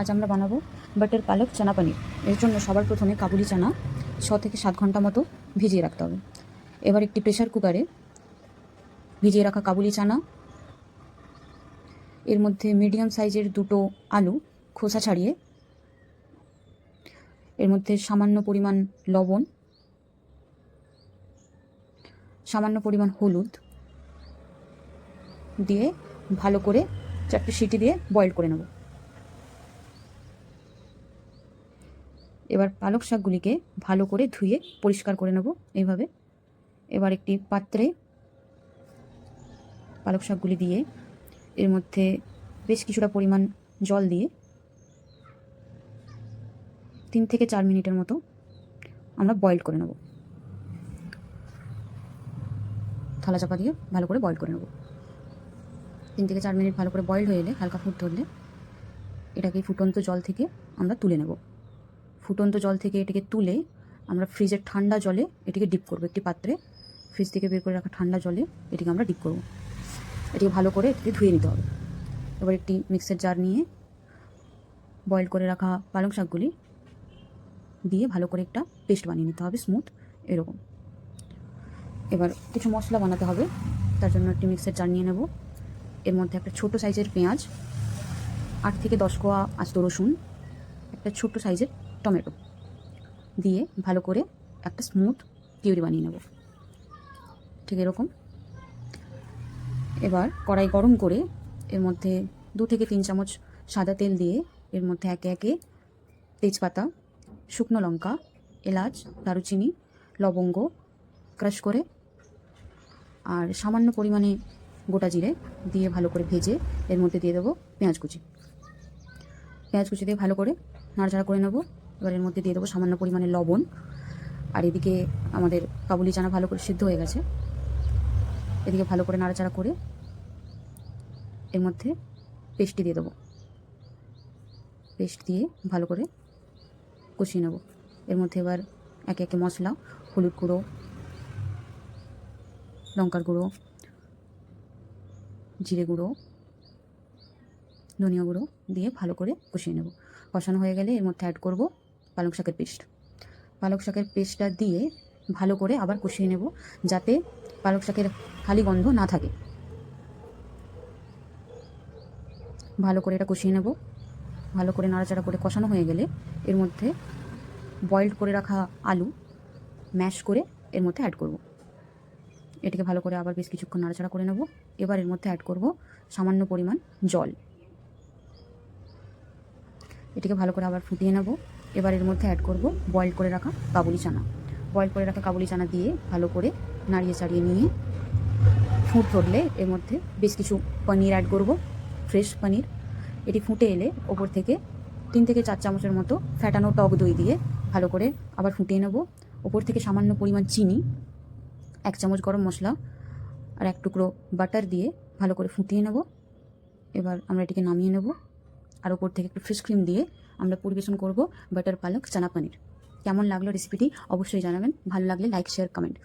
আজ আমরা বানাবো বাটার পালক, চানা পানির। এর জন্য সবার প্রথমে কাবুলি চানা, ছ থেকে সাত ঘণ্টা মতো ভিজিয়ে রাখতে হবে। এবার একটি প্রেশার কুকারে ভিজিয়ে রাখা কাবুলি চানা, এর মধ্যে মিডিয়াম সাইজের দুটো আলু খোসা ছাড়িয়ে, এর মধ্যে সামান্য পরিমাণ লবণ, সামান্য পরিমাণ হলুদ দিয়ে ভালো করে চারটে সিটি দিয়ে বয়েল করে নেব। এবার পালক শাকগুলিকে ভালো করে ধুয়ে পরিষ্কার করে নেব এইভাবে। এবার একটি পাত্রে পালক শাকগুলি দিয়ে এর মধ্যে বেশ কিছুটা পরিমাণ জল দিয়ে তিন থেকে চার মিনিটের মতো আমরা বয়েল করে নেব। থালা চাপা দিয়ে ভালো করে বয়েল করে নেব। তিন থেকে চার মিনিট ভালো করে বয়েল হয়ে এলে হালকা ফুট ধরলে এটাকে ফুটন্ত জল থেকে আমরা তুলে নেব। ফুটন্ত জল থেকে এটিকে তুলে আমরা ফ্রিজের ঠান্ডা জলে এটিকে ডিপ করব একটি পাত্রে। ফ্রিজ থেকে বের করে রাখা ঠান্ডা জলে এটিকে আমরা ডিপ করব। এটিকে ভালো করে এটিকে ধুয়ে নিতে হবে। এবার একটি মিক্সার জার নিয়ে বয়েল করে রাখা পালং শাকগুলি দিয়ে ভালো করে একটা পেস্ট বানিয়ে নিতে হবে স্মুথ, এরকম। এবার কিছু মশলা বানাতে হবে, তার জন্য একটি মিক্সার জার নিয়ে নেব। এর মধ্যে একটা ছোট সাইজের পেঁয়াজ, আট থেকে দশ কোয়া আস্ত রসুন, একটা ছোট সাইজের টমেটো। দিয়ে ভালো করে একটা স্মুথ পিউরি বানিয়ে নেব। ঠিক এরকম। এবার কড়াই গরম করে এর মধ্যে দু থেকে তিন চামচ সাদা তেল দিয়ে এর মধ্যে একে একে তেজপাতা, শুকনো লঙ্কা, এলাচ, দারুচিনি, লবঙ্গ ক্রাশ করে আর সামান্য পরিমাণে গোটা জিরে দিয়ে ভালো করে ভেজে এর মধ্যে দিয়ে দেবো পেঁয়াজ কুচি। পেঁয়াজ কুচি দিয়ে ভালো করে নাড়াচাড়া করে নেব। এবার এর মধ্যে দিয়ে দেবো সামান্য পরিমাণে লবণ। আর এদিকে আমাদের কাবুলি চানা ভালো করে সিদ্ধ হয়ে গেছে। এদিকে ভালো করে নাড়াচাড়া করে এর মধ্যে পেস্টটি দিয়ে দেবো। পেস্ট দিয়ে ভালো করে কষিয়ে নেব। এর মধ্যে এবার একে একে মশলা, হলুদ গুঁড়ো, লঙ্কার গুঁড়ো, জিরে গুঁড়ো, ধনিয়া গুঁড়ো দিয়ে ভালো করে কষিয়ে নেব। কষানো হয়ে গেলে এর মধ্যে অ্যাড করব পালং শাকের পেস্ট। পালক শাকের পেস্টটা দিয়ে ভালো করে আবার কষিয়ে নেব যাতে পালক শাকের খালি গন্ধ না থাকে। ভালো করে এটা কষিয়ে নেব। ভালো করে নাড়াচাড়া করে কষানো হয়ে গেলে এর মধ্যে বয়েলড করে রাখা আলু ম্যাশ করে এর মধ্যে অ্যাড করব। এটিকে ভালো করে আবার বেশ কিছুক্ষণ নাড়াচাড়া করে নেব। এবার এর মধ্যে অ্যাড করব সামান্য পরিমাণ জল। এটিকে ভালো করে আবার ফুটিয়ে নেব। এবার এর মধ্যে অ্যাড করব বয়েল করে রাখা কাবুলি চানা। বয়েল করে রাখা কাবুলি চানা দিয়ে ভালো করে নাড়িয়ে চাড়িয়ে নিয়ে ফুট ধরলে এর মধ্যে বেশ কিছু পনির অ্যাড করব ফ্রেশ পনির। এটি ফুটে এলে ওপর থেকে তিন থেকে চার চামচের মতো ফ্যাটানো টক দই দিয়ে ভালো করে আবার ফুটিয়ে নেব। ওপর থেকে সামান্য পরিমাণ চিনি, এক চামচ গরম মশলা আর এক টুকরো বাটার দিয়ে ভালো করে ফুটিয়ে নেব। এবার আমরা এটিকে নামিয়ে নেব। আর ওপর থেকে একটু ফ্রেশ ক্রিম দিয়ে আমরা পরিবেশন করব বাটার পালক, চানা পানির। কেমন লাগল রেসিপিটি অবশ্যই জানাবেন। ভালো লাগলে লাইক শেয়ার কমেন্ট